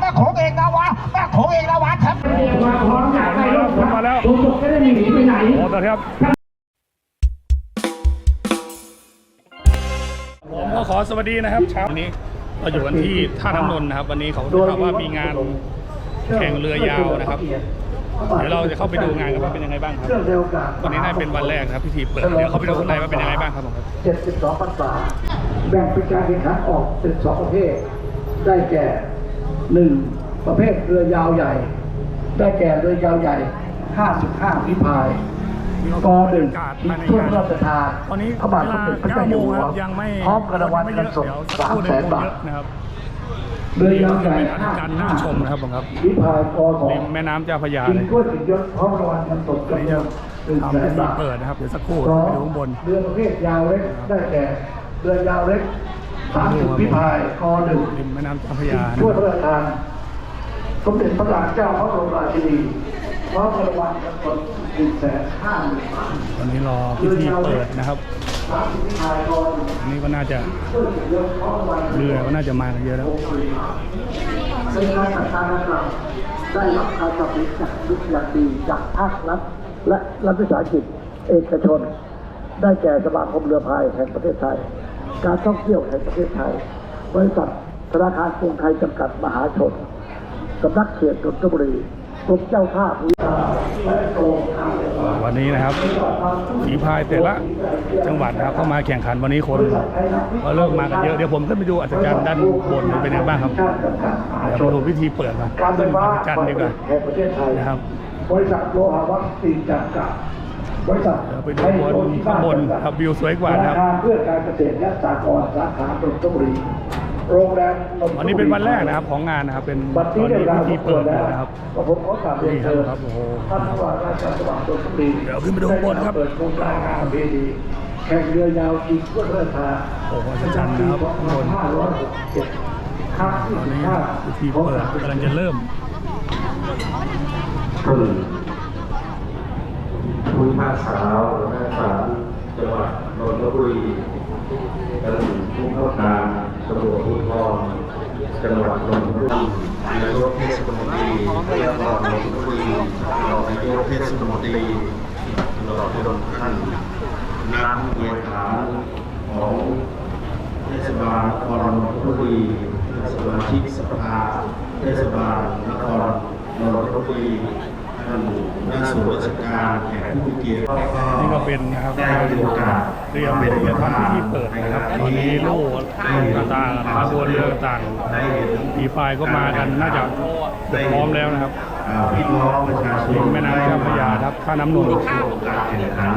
แม่โขงเองนะวะแม่โขงเองนะวะแชมป์มาพร้อมอยากได้รถมาแล้วผมบอกไม่ได้หนีไปไหนโอ้ตอนครับผมก็ขอสวัสดีนะครับเช้าวันนี้เราอยู่กันที่ท่าน้ำนนท์นะครับ วันนี้เขาได้ข่าวว่ามีงานแข่งเรือยาวนะครับเดี๋ยวเราจะเข้าไปดูงานกันว่าเป็นยังไงบ้างครับเครื่องเร็วกาวันนี้น่าจะเป็นวันแรกนะครับพิธีเปิด เดี๋ยวเข้าไปดูข้างในว่าเป็นยังไงบ้างครับผมครับ72พรรษาแบ่งเป็นการแข่งขันออกเป็นสองประเภท ได้แก่ หนึ่งประเภทเรือยาวใหญ่ ได้แก่เรือยาวใหญ่ 55วิพายกอหนึ่งมีถ้วยพระราชทานตอนนี้พระบาทสมเด็จพระเจ้าอยู่หัวยังไม่พร้อมกระวันเงินสดเดี๋ยวสักสาคมรู่หแสนึ่งนบาทเยอะนะครับเรือยาวใหญ่เป็นอาการน่าชมนะครับผมครับวิพายกอสอริงมแม่น้ำเจ้าพระยากินเลยกล้วยติดยศพร้อมรางวัลเงินสดวันจำนี้นจะวนหนึ่งทำแสพิธีนบาทเปิดนะครับเดี๋ยวสักครู่สองไปดูข้างบนเรือประเภทยาวเล็กได้แก่เรือยาวเล็ก สามสิบพิพายกอหนึ่งริมแม่น้ำเจ้าพระยานะช่วยคพรับระราชทานสมเด็จพระนางเจ้าพระบรมราชินีพร้อมรางวัลเงินสดหนึ่งแสนห้าหมื่นบาทตอนนี้รอพิธีเปิดนะครับสามสิบพิพายกอหนึ่งอันนี้ก็น่าจะช่วยติดยศพร้อมรางวัลเรือก็น่าจะมากันเยอะแล้วเป็นการจัดการดังกล่าวได้รับการสนับสนุนจากวิทยาดีจากภาครัฐและรัฐวิสาหกิจเอกชน ได้แก่สมาคมเรือพายแห่งประเทศไทย การท่องเที่ยวแห่งประเทศไทย บริษัทธนาคารกรุงไทยจำกัดมหาชนสำนักเขตนนทบุรีกรมเจ้าท่าภูมิและกรมทางเรือวันนี้นะครับฝีพายแต่ละจังหวัดนะครับเข้ามาแข่งขันวันนี้คนก็เริ่มมากันเยอะเดี๋ยวผมขึ้นไปดูอัศจรรย์ด้านบนเป็นยังไงบ้างครับชาติจำกัดมหาเดี๋ยวชมานดูพิธีเปิดมาการไฟขึ้นฟ้าอัศจรรย์ดีกว่าแห่งประเทศไทยนะครับบริษัทโลหะวัคซีนจำกัดบริษัทเดี๋ยว ไปดูบนข้างบนครับวิวสวยกว่านะครับธนาคารเพื่อการเกษตรและสหกรณ์สาขานนทบุรีโรงแรมนทบุรีวันนี้เป็นวันแรกนะครับของงานนะครับ เป็นวันตนี้อนได้นี้เวลาพิธีสมคเปิวรดแล้วนะครับก็ผมขอกราบเรียนเชิญนี่ครับโอ้โหท่านผู้ว่าราชการจังหวัดนนทบุรีเดี๋ยวขึ้นไปดูข้างบนครับเปิดโครงการงานเบดีแข่งเรือยาวจิงทั่วประเทศไทยโอ้โหอัศจรรย์นะครับข้างบน2567ครั้งที่ตอนนี้15พิธีเปิดกำลังจะเริ่ม ท่านผู้พิพากษาหัวหน้าศาลจังหวัดนนทบุรีท่านผู้เข้าการตำรวจภูธรจังหวัดนนทบุรีนายกเทศมนตรีเทศบาลนนทบุรีรองนายกเทศมนตรีตลอดจนท่านนักบริหารของเทศบาลนครนนทบุรีสมาชิกสภาเทศบาลนครนนทบุรี ท่านหน้าส่วนราชการแขกผู้มีเกียรตินี่ก็เป็นนะครับได้มีโอกาสเตรียมที่จะทำพิธีเปิดนะครับตอนนี้ลูกต่างๆขบวนเรือต่างได้เห็นๆผีพายก็มากันน่าจะเกือบพร้อมแล้วนะครับอ่าพี่น้องประชาชนริมแม่น้ำเจ้าพระยาครับท่าน้ำนนท์เข้าการแข่งขัน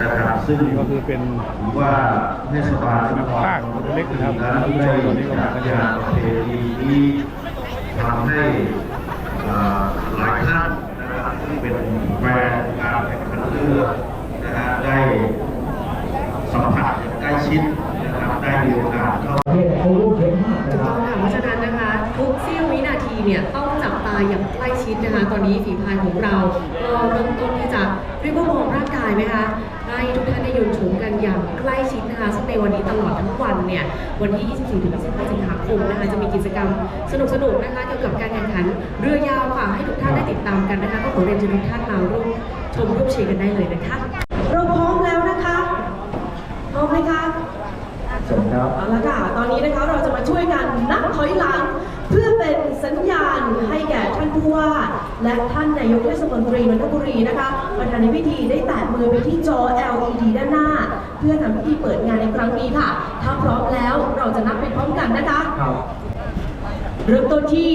นะครับซึ่งนี่ก็คือเป็นถือว่าเทศบาลนครภาคเล็กๆนะครับได้ท่านผู้ชมตอนนี้ก็มากันเยอะจัดงานประเพณีนี้ทำให้อ่าหลายท่าน ที่เป็นแฟนการแข่งขันเรือนะฮะได้สัมผัสใกล้ชิดนะครับได้มีโอกาสเข้าประเทศเขารู้เก่งมากนะถูกครัต้บ องค่ะเพราะฉะนั้นนะคะทุกเสี้ยววินาทีเนี่ยต้องจับตาอย่างใกล้ชิดนะคะ ตอนนี้ฝีพายของเราก็เริ่มต้นที่จะเรียกว่ามองร่างกายไหมคะ ให้ทุกท่านได้ยืนชมกันอย่างใกล้ชิดนะคะซึ่งในวันนี้ตลอดทั้งวันเนี่ยวันที่ 24ถึง25สิงหาคมนะคะจะมีกิจกรรมสนุกๆนะคะเกี่ยวกับการแข่งขันเรือยาวค่ะให้ทุกท่านได้ติดตามกันนะคะก็ขอเรียนเชิญทุกท่านมาร่วมชมร่วมเชียร์กันได้เลยนะคะเราพร้อมแล้วนะคะพร้อมไหมคะเสร็จครับเอาละค่ะตอนนี้นะคะเราจะมาช่วยกันนับถอยหลัง เพื่อเป็นสัญญาณให้แก่ท่านผู้ว่า และท่านนายกเทศมนตรีนนทบุรีนะคะประธานในพิธีได้แตะมือไปที่จอ LED ด้านหน้า เพื่อทำพิธีเปิดงานในครั้งนี้ค่ะ ถ้าพร้อมแล้วเราจะนับไปพร้อมกันนะคะ ครับเริ่มต้นที่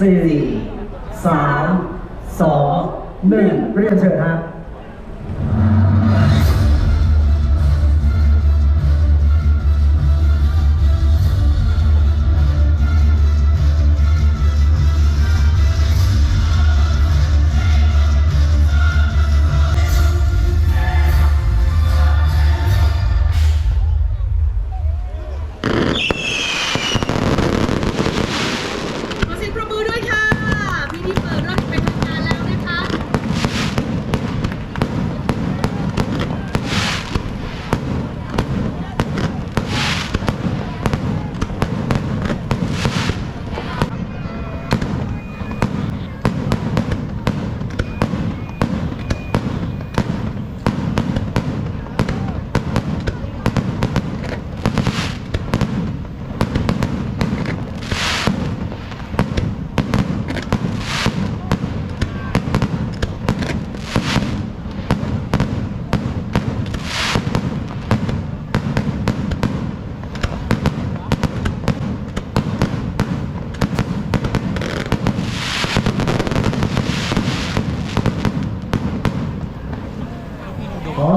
สี่สามสองหนึ่งเรียนเชิญฮะ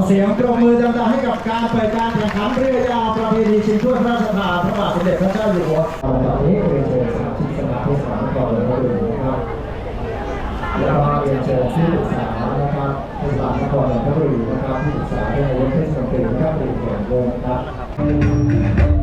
เสียงปรบมือดังๆให้กับการเปิดการแข่งขันเรือยาวประเพณีชิงถ้วยพระราชทานพระบาทสมเด็จพระเจ้าอยู่หัวตอนนี้เรียนเชิญสมาชิกสมาชิกสามก่อนเลยนะครับแล้วก็เรียนเชิญที่ปรึกษานะครับปรึกษาก่อนเลยนะครับที่ปรึกษาในวงเทศมนตรีนะครับเรียนเชิญด้วยนะครับ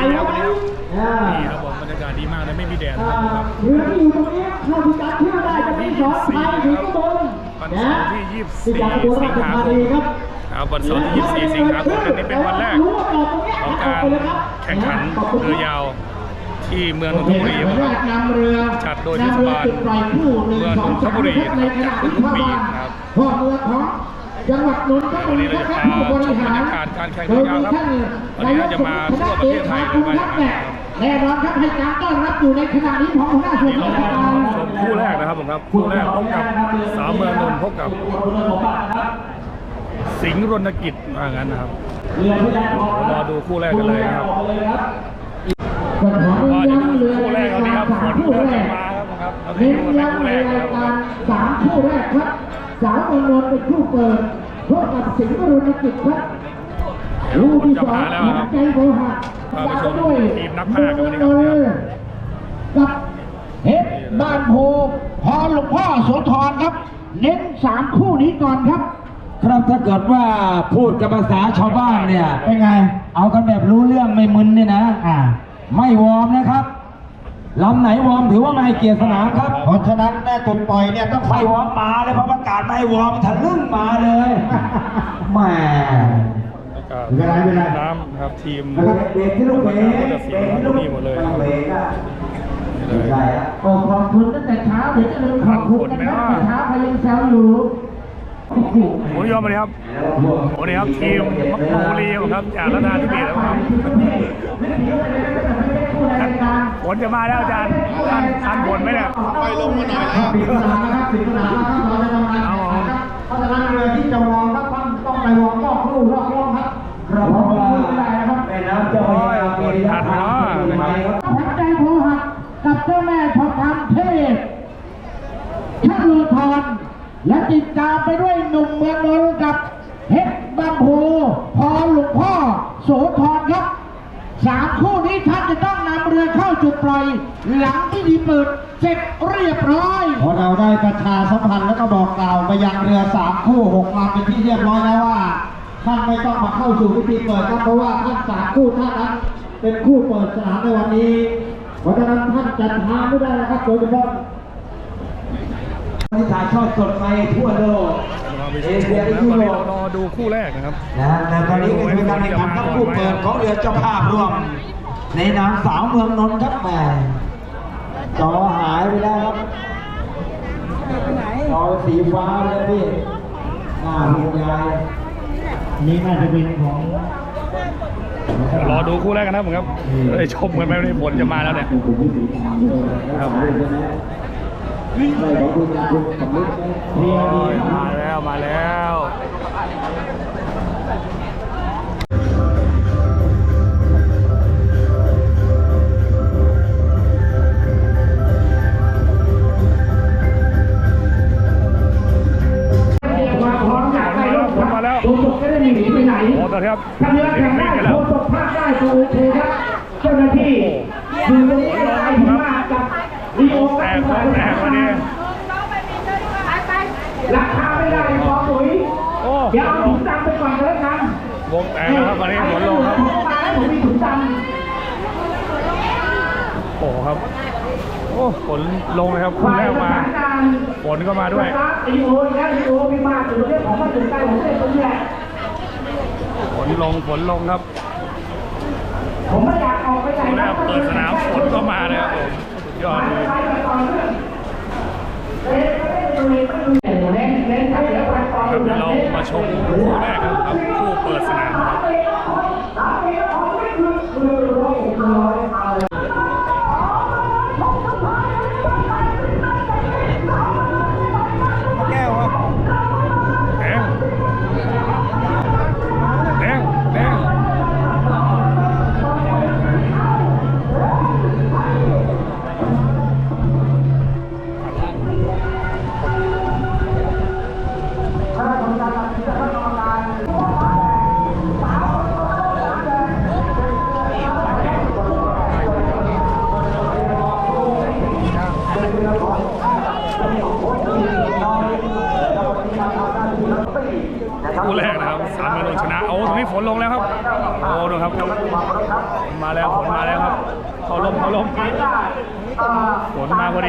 อากาศดีแล้ววันนี้ครับนี่ครับผมบรรยากาศดีมากเลยไม่มีแดดนะครับเรือที่อยู่ตรงนี้เข้าพิกัดเที่ยวได้จะมีสองไทยถึงข้างบนวันเสาร์ที่ที่จากตัว24 สิงหาคมครับครับวันเสาร์ที่ 24 สิงหาคมอันนี้เป็นวันแรกของการแข่งขันเรือยาวที่เมืองนนทบุรีครับนำเรือจัดโดยเทศบาลนำรือจุดปล่อยคู่หนึ่งเมืองสนนทบุรีนะครับจัดทุกปีนะครับพ่อเรือของ จังหวัดนนทบุวันรีนี้เราจะพาชมบรรยากาศการแข่านนี้เราจะมาทั่วประเทศไทยเลยว่าอย่างนั้นครับแน่นอนครับให้การต้อนรับอยู่ในขณะนี้ของหัวหน้าส่วนราชการคู่แรกนะครับผมครับคู่แรกพบกับสาวเมืองนนท์พบกับ สิงห์รณกิจว่างั้นนะครับรอดูคู่แรกกันเลยนะครับก็ขอเน้นย้ำเรือคู่แรกาดีครับฝสามคู่ก็แรจะกมาครับนะครับเน้นย้ำในรายการสามคู่แรกครับ สาวเมืองนนท์เป็นคู่เปิดพบกับสิงห์บุรีกิจครับลูกที่สองหวังใจโบหักพาไปชมด้วยทีมนักพากย์กันวันนี้ครับเนี่ยกับเฮ็ดบ้านโพพอหลวงพ่อโสธรครับ เน้นสามคู่นี้ก่อนครับ ครับถ้าเกิดว่าพูดกับภาษาชาวบ้านเนี่ยเป็นไง เอากันแบบรู้เรื่องไม่มึนเนี่ยนะ อ่า ไม่วอร์มนะครับ ลำไหนวอร์มถือว่าไม่ให้เกียรติสนามครับ เพราะฉะนั้นแม่ตุนปล่อยเนี่ยต้องไม่วอร์มมาเลยเพราะประกาศไม่ให้วอร์มทะลึ่งมาเลยแหม เวลาเวลา น้ำนะครับทีมแล้วก็เบรกที่ลูกเบรกก็จะเสียงที่นี่หมดเลยต้องเบรกอะนี่เลยใช่อะโอ้ขอบคุณตั้งแต่เช้าเดี๋ยวจะลืมขอบคุณนะครับแต่เช้าพยังแซวอยู่โอ้โหโอ้ยยอมมาเลยครับ โอ้นี่ครับทีมมักโนบุรีครับจากรัตนาธิเบศแล้วครับ ฝนจะมาแล้วอาจารย์ท่านท่านฝนไหมเนี่ยไปลงมาหน่อยแล้วปิดสนามนะครับปิดสนามแล้วครับเราจะทำงานเอาเอานะครับเพราะฉะนั้นเรือที่จะวอร์มครับต้องต้องไปวอร์มรอบลู่รอบรอบครับเราวอร์มไม่ได้นะครับแม่น้ำเจ้าพระยามีระยะทางถึงไหมครับหัวใจโพหักกับเจ้าแม่ทองคำเทพชาลูทรและติดตามไปด้วยหนุ่มเมืองนนท์กับเพชรบางโพพอหลวงพ่อโสธรครับสามคู่นี้ท่านจะต้อง จุดปล่อยหลังที่ดีเปิดเสร็จเรียบร้อยพอเราได้ประชาสัมพันธ์แล้วก็บอกกล่าวไปยังเรือสามคู่หกลำเป็นที่เรียบร้อยแล้วว่าท่านไม่ต้องมาเข้าสู่พิธีเปิดครับเพราะว่าท่านสามคู่ท่านนั้นเป็นคู่เปิดสนามในวันนี้ เพราะฉะนั้นท่านจัดทางไม่ได้นะครับโดยเฉพาะที่ถ่ายทอดสดไปทั่วโลกเราไปชมนะครับตอนนี้เรารอดูคู่แรกนะครับนะแต่ตอนนี้ก็เป็นการแข่งขันครับคู่เปิดของเรือเจ้าภาพร่วม ในนามสาวเมืองนนท์ครับแหม่จอหายไปแล้วครับจอสีฟ้าเลยพี่หน้าลูกยายนี่น่าจะเป็นของรอดูคู่แรกกันนะครับผมครับได้ชมกันไหมวันนี้ฝนจะมาแล้วเนี่ยครับไม่ขอบคุณคุณสมฤทธิ์โอ้ยมาแล้วมาแล้ว นมาแล้วโคศกจะได้ไม่หนีไปไหนโอ้ตอนนี้ครับถ้าเรือแข่งได้กันโคแล้วศกภาคได้ก็โอเคครับเจ้าหน้าที่ดูตรงนี้ได้ที่มากกับลีโอแตกับกแตกวันนี้ราคาไม่ได้พอปุ๋ยโอ้เดี๋ยวเอาถุงดำไปก่อนก็แล้วกันวงแตกแล้วครับวันนี้ฝนลงครับผมมีถุงดโอ้ครับ โอ้ฝนลงเลยครับคู่แรกมาฝนก็มาด้วยเรื่องของมาถึงใกล้ของเส้นตรงนี้แหละฝนลงฝนลงครับผมไม่อยากออกไปไหนนะครับเปิดสนามฝนก็มาเลยครับผมยอดเลยครับเดี๋ยวไปต่อครับเดี๋ยวเรามาชมคู่แรกครับคู่เปิดสนามครับ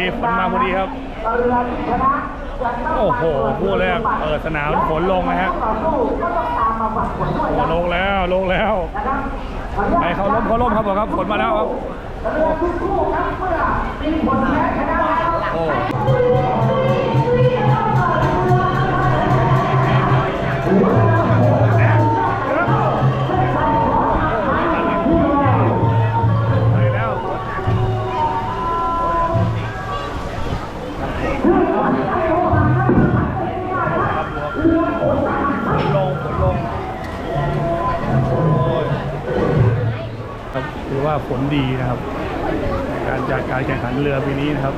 ดีฝนมาพอดีครับ โอ้โหคู่แรกเปิดสนามฝนลงนะฮะลงแล้วลงแล้วไปเขาล้มเขาล้มครับผมครับฝนมาแล้วครับโอ้ ถือว่าฝนดีนะครับ การจัดการแข่งขันเรือปีนี้นะครับ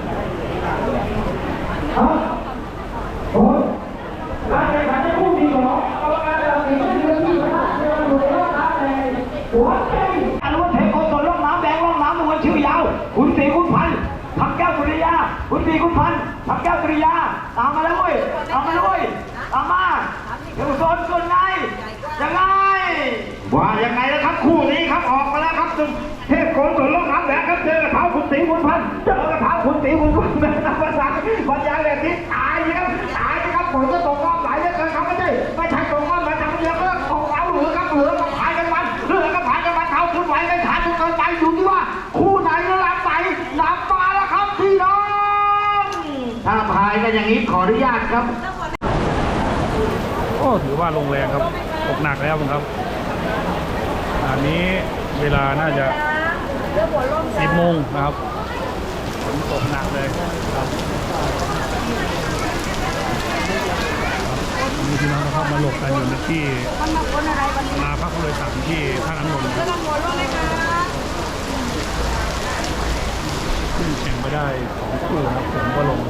อนุวัฒน์เทโกศลล่องน้ำแดงล่องน้ำมวยชื่อยาวคุณสีคุณพันธ์ทำแก้วสุริยาคุณสีคุณพันธ์ทำแก้วสุริยาตามมาแล้วเว้ยตามมาแล้วเว้ยตามมาเดี๋ยวโซนส่วนไงยังไง ว่ายังไงนะครับคู่นี้ครับออกมาแล้วครับซึ่งเทพโกศลล่องน้ำแดงครับเจอกระเท้าคุณสีคุณพันเจอกระเท้าคุณสีคุณพันธ์เป็นนักประสานบรรยายแบบนี้ตายครับตายครับผมจะตกรอบไหลเหลือเกินครับไม่ใช่ไม่ใช่ตกรอบมาทำเดียวก็ตกเอาเหลือครับเหลือก็พายกันมันเหลือก็พายกันมันเท้าขึ้นไหวกันขาจนเกินไปอยู่ที่ว่า คู่ไหนจะรับไปรับมาแล้วครับพี่น้องถ้าพายกันอย่างนี้ขออนุญาตครับ โอ้ถือว่าลงแรงครับตกหนักแล้วครับ นี้เวลาน่าจะสิบโมงนะครับฝนตกหนักเลยครับมีพี่น้องนะครับมาหลบกันอยู่ในที่มาพักโดยสารที่ท่าน้ำนนท์ขึ้นแข่งไปได้สองคู่นะครับผมก็ลงไป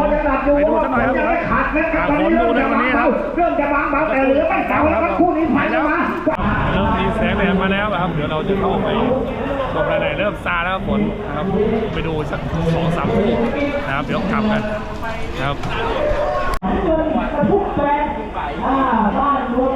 ครัับไปดูสักหน่อยครับยังไม่ขาดเม็ดครับอ่าตอนนี้ฝนดูในวันนี้ครับเริ่มจะบางเบาแต่เหลือไม่เบาแล้วครับคู่นี้ผ่านแล้วมาเริ่มมีแสงแดดมาแล้วครับ เดี๋ยวเราจะเข้าไปชมรายละเอียดเริ่มซาแล้วครับฝนนะครับ ไปดูสักสองสามคู่นะครับ เดี๋ยวกลับกันนะครับทุกแปลงอ่าบ้านรวม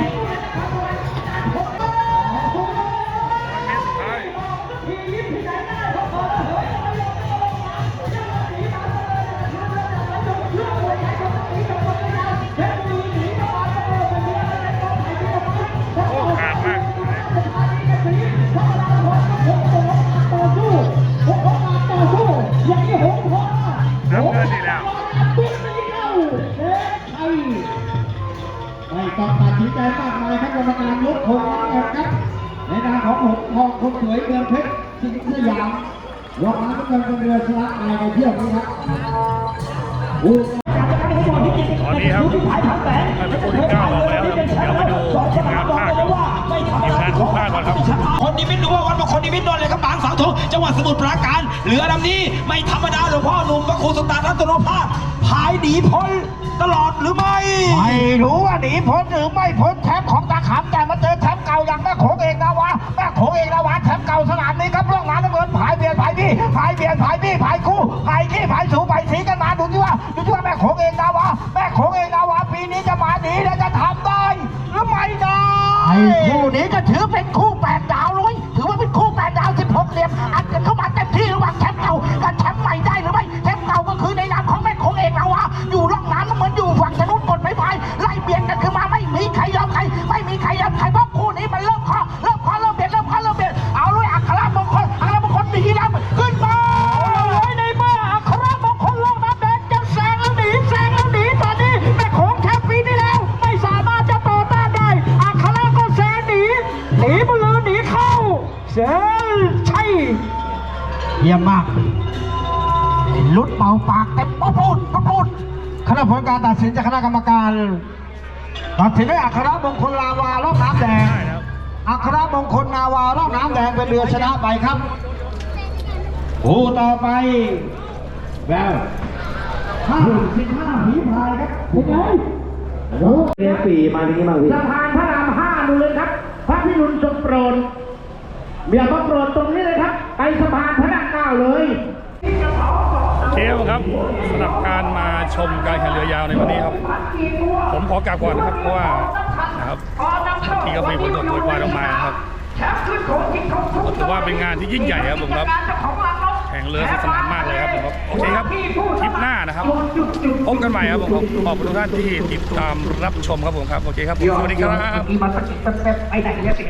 ร้ คณะกรรมการลบหกกันครับในนามของหกทองคนสวยเมืองเพชรสิงสยามวังน้ำเงินเป็นเรือสลับไปเที่ยวนี้ครับอู้ตอนนี้ครัดที่านผู้ที่เก้าออกแล้วครับเดี๋ยวไปดูผองานภาคกันทีมงานของภาคก่อนครับคนนิมิตหรือว่าวัดมงคนนิมิตนนเลยครับบางสาวทงจังหวัดสมุทรปราการเหลือลำนี้ไม่ธรรมดาหลวงพ่อหนุ่มพระครูสุตานัตโนภาพพายดีพ้น ตลอดหรือไม่ ไม่รู้ว่าหนีพ้นหรือไม่พ้นแชมป์ของตาขำแต่มาเจอแชมป์เก่าอย่างแม่โขงเอกนาวาแม่โขงเอกนาวาแชมป์เก่าสนามนี้ครับร่องน้ำน้ำเงินผายเบียดผายพี่ผายเบียดผายพี่ผายคู่ผายขี้ผายสูผายสีกันมาดูที่ว่าดูที่ว่าแม่โขงเอกนาวาแม่โขงเอกนาวาปีนี้จะมาดีและจะทำได้หรือไม่ได้คู่นี้ก็ถือเป็นคู่แปด ยี่ยมมากลุดเป่าปากเต็มก็พูดก็พูดคณะผลการตัดสินจากคณะกรรมการตัดสินด้วยอัครมงคลลาวารอบน้ำแดงได้ครับอัครมงคลนาวารอบน้ำแดงเป็นเรือชนะไปครับผู้ต่อไปแววห้าสิบห้าผีพายครับเป็นไงเรียนปีมาที่นี่บ้างพี่สะพานพระรามห้าดูเลยครับ พระพิรุณทรงโปรด เบียร์พระโปรดตรงนี้เลยครับ ไปสะพานพระนั่งเก้าเลยโอเคครับสำหรับการมาชมการแข่งเรือยาวในวันนี้ครับ ผมขอกลับก่อนนะครับเพราะว่านะครับที่ก็มีฝนตกโปรยปลายลงมาครับถือว่าเป็นงานที่ยิ่งใหญ่ครับผมครับแข่งเรือสนานมากเลยครับผมครับโอเคครับคลิปหน้านะครับพบกันใหม่ครับผมครับขอบคุณทุกท่านที่ติดตามรับชมครับผมครับโอเคครับสวัสดีครับ